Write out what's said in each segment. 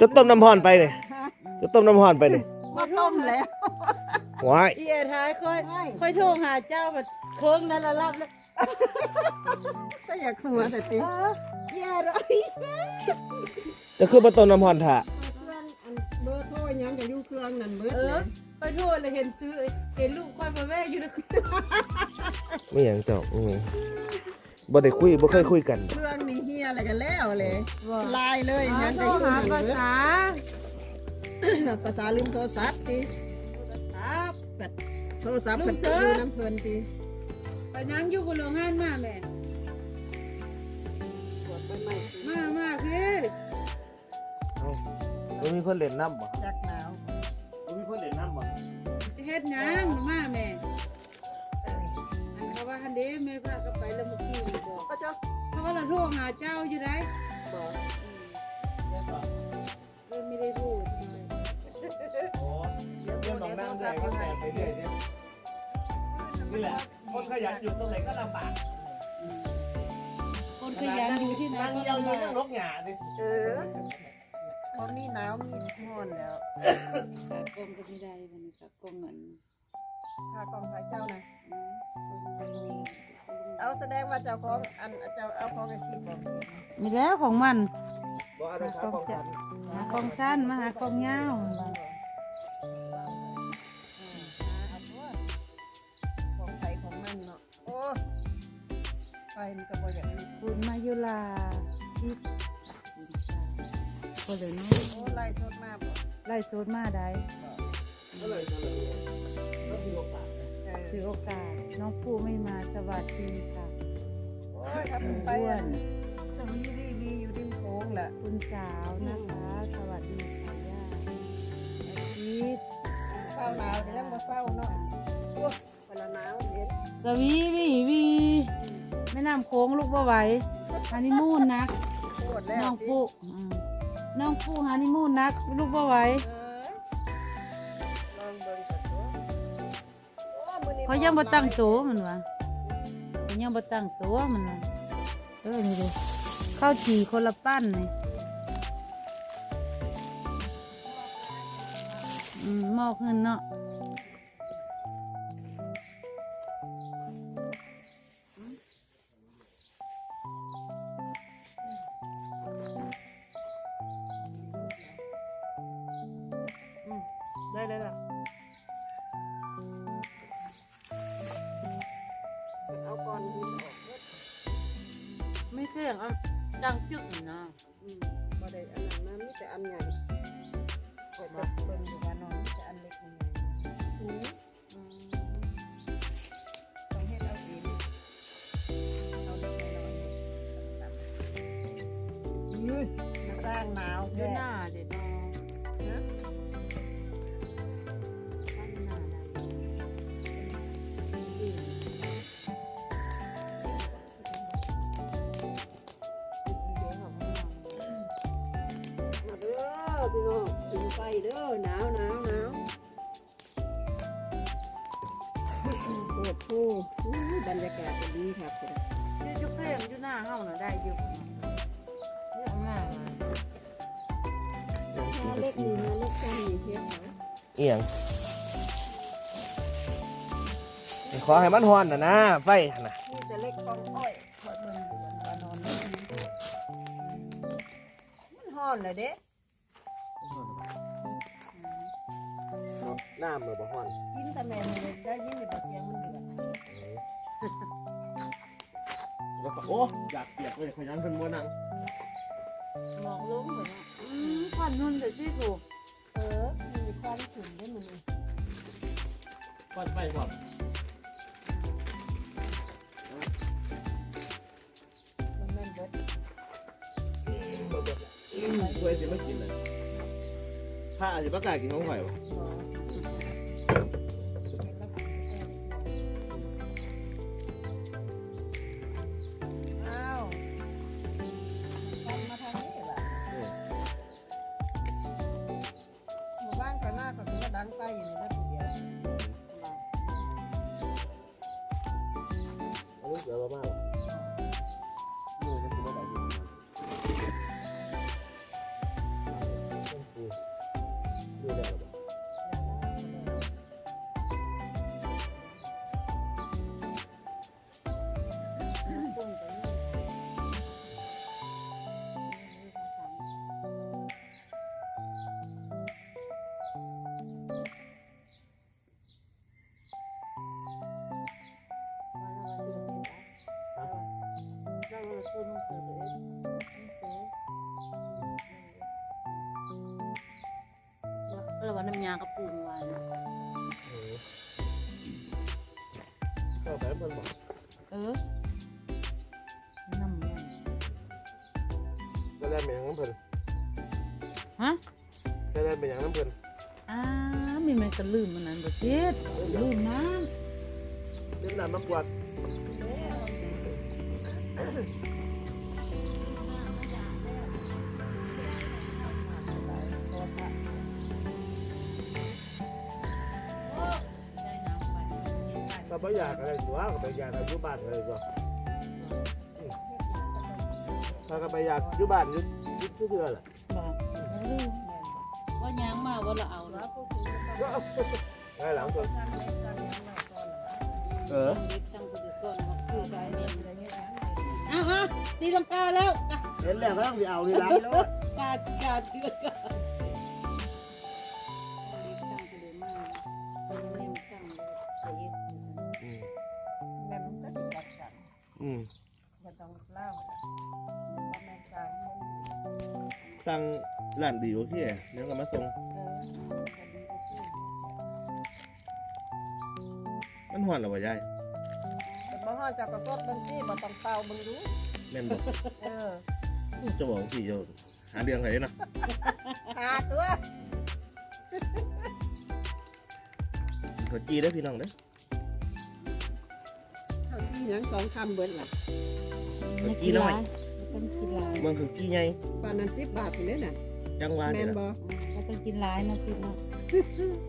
จะต้มน้ำพรไปเลยจะต้มน้ำพรไปเลยมาต้มแล้วว้ายพี่เอท้ายค่อยค่อยโทรหาเจ้าแบบเคิงนั่นละรับแล้วก็อยากสัวแต่ติเออพี่เอร้อยจะคือมาต้มน้ำพรถ่าเครื่องอันเบอร์โทรหยังก็อยู่เครื่องนั่นเบิดเอเลอยค่อยโทรเลยเห็นซื้อเห็นลูกค่อยมาแว่อยู่นะไม่อย่างเจ้าอืม บ่ได้คุยบ่เคยคุยกันเครื่องนี่เฮียอะไรกันแล้วเลยว่าลายเลยหยังโทก็รอยู่หานั่นภาเบิดษาภาษาลืมโทรศัพท์ติครับแบบโทรศัพท์มันจะอยู่น้ำเพลินติไปนั่งอยู่บนโรงงานมาแม่ปวดไปใหม่มามาพี่เอ้าบ่มีคนเล่นน้ำบ่จักหนาวบ่มีคนเล่นน้ำบ่เฮ็ดหยังมาแม่อัน เขาว่าคันเด้แม่พาก็ไปแล้วเมื่อกี้นี่บอกก็จะเขาก็เราโทรหาเจ้าอยู่ได้บอกเลยไม่ได้พูดโอ้เรื่องน้องนั่งได้ก็แต่ไปเรื่อยเนี่ยนี่แหละ คนขยันอยู่ตรงไหนก็ลำบากคนขยันอยู่ที่ไหนนั่งก็ยังอยู่ลำเรื่บางกนกหงาดิเออพอมีหนาวมีร้อนแล้วกงก็ไม่ได้มันนี่กับกงเหมือน ค่ากองไฟเจ้านะเอาแสดงว่าเจ้าของอันเจ้าเอาของไอ้ชิดบอกมีแล้วของมันบ่อะไรครับของกันหากองสั้นมาหากองยาวของไฟของมันเนาะโอ้ไฟมันก็บ่อย่างนี้คุณมายุลาชิดก็เลยเนาะโอ้ไล่สดมากบ่ไล่โซดมาได้ก็เลยก็เลยก็มี โอกาสเออถือโอกาส น้องผู้ไม่มาสวัสดีค่ะโอ้ยครับไปอ้วอันนสวีรีวีอยู่ริมโค้งแหละคุณสาวนะคะ สวัสดีค่ะย่าอาทิตย์เศร้าหนาวแต่ยังบ่เศร้าเนาะโอ้ยเวลาหนาวเห็นสวีวีวีแม่น้ำโค้งลูกบ่ไหวฮันนีมูนนะ ปวดแล้วน้องผู้อืมน้องผู้ฮันนีมูนนักลูกบ่ไหว เอ้ย เขายังบ่ตั้งตัวมันวะเขายังบ่ตั้งตัวมันวะเออนี่ดูข้าวจี่คนละปั้นนี่อืมหมอกเงินเนาะ ไม่เครื่องอะจังจึกนี่นะอืมบ่ได้อันนั้นนะมีแต่อันใหญ่ก็จะเบิ่งอยู่ว่านอนมีแต่อันเล็กนี่สูงอืมต้องเฮ็ดเอาเองเอาเล็กน้อยอือมาสร้างหนาวดูแท้หน้าเด็ดน้องนะ พี่น้องถึงไฟเด้อหนาวหนาวหนาวปวดผู้บรรยากาศดีครับเดี๋ยวจุกเพลงอยู่หน้าเฮาน่ะได้อยู่เรื่องหน้ามาถ้าเล็กนี่นะเล็กจังนี่เฮ็ดเขาเอียงขอให้มันฮอนน่ะนะไฟนะจะเล็กกองอ้อยขอเบิ่งอยู่วันนอนมันฮอนเลยเด้ น้ำเลยบ่ฮอนยินแต่แม่นี่เลยได้ยินแต่บ่เสียงมันเดือดแล้วก็โอ้อยากเปียกเลยขยันเพิ่นบ่นั่งหมองลงเหมือนว่าอืมควันนุ่นแต่ที่ถูกเออมีความถึงได้มันนี่ฟาดไฟพร้อมมันแม่นเบิดอืมกล้วยสิมากินน่ะถ้าอาจจะบ่กล้ากินของข่อยบ่บ่ อันนี้ วว่าน้ำยากระปูหวานเออเข้าไปเพิ่นบอกเออน้ำมันก็ได้เป็นหยังน้ำเพิ่นฮะก็ได้เป็นหยังน้ำเพิ่นอ้ามีมันก็ลืมมันนั้นบ่เจ็ดลืมน้เล่นน้ำมากวา ดก็บ่อยากอะไรตัวก็บ่อยากอยู่บ้านเลยก็อืมถ้าก็บ่อยากอยู่บ้านอยู่อยู่เทื่อแหละำบอกว่ายางมาว่าเราเอาแล้วได้หลังเพิ่นเออเด็กช่างกูเดือดก่อนมาคือใจเย็นอะไรเงี้ยอ้าวอ้าวตีลังกาแล้วเห็นแล้วก็ต้องสิเอานี่ล่ะกาดกาดเดือด องเล่าว่าแม่สามมันสั่งร้านดีโอเคเดี๋ยวก็มาส่งเออก็ดีก็คือมันฮ้อนแล้วบ่ยายแต่บ่ฮ้อนจากกระสดเบิ่งที่บ่ต้องเป่าเบิ่งดูแม่นบ่เออจะบอกสิเจ้าหาเรื่องไห้เนาะหาตัวขอจีได้อพี่น้องเด้อ เขาที่หยังสองคำเบิดล่ะ ขอจีน้อยต้องกินหลายเมืองคือจีใหญ่ปานนั้น10บาทพุ่นเด้น่ะจังหวะแม่นี่นล่ะบ่ก็ต้องกินหลายนะสิเนาะ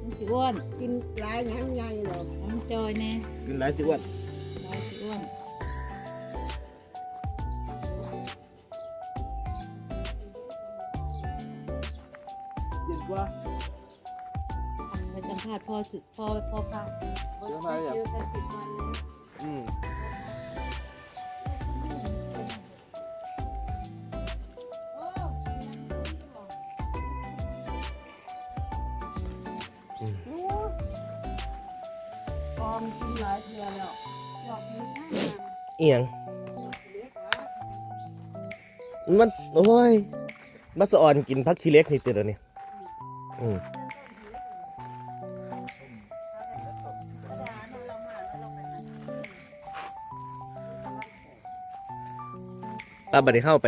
มันสิอ้วนกินหลายหยังใหญ่หรอกมันจอยแน่กินหลายสิอ้วนหลายสิอ้วนเย็นกว่า ไปสัมภาษณ์พ่อสึกพ่อพ่อพาเดี๋ยวมาเลยอะเจอกันสิบวันแล้วอืม อมกินหลายเทือแล้วดอกนี้ข้าเอียงมันโอ้ยมาสะออนกินพักขี้เล็กนี่ติดแล้วนี่อืมป้าบัดนี้เข้าไป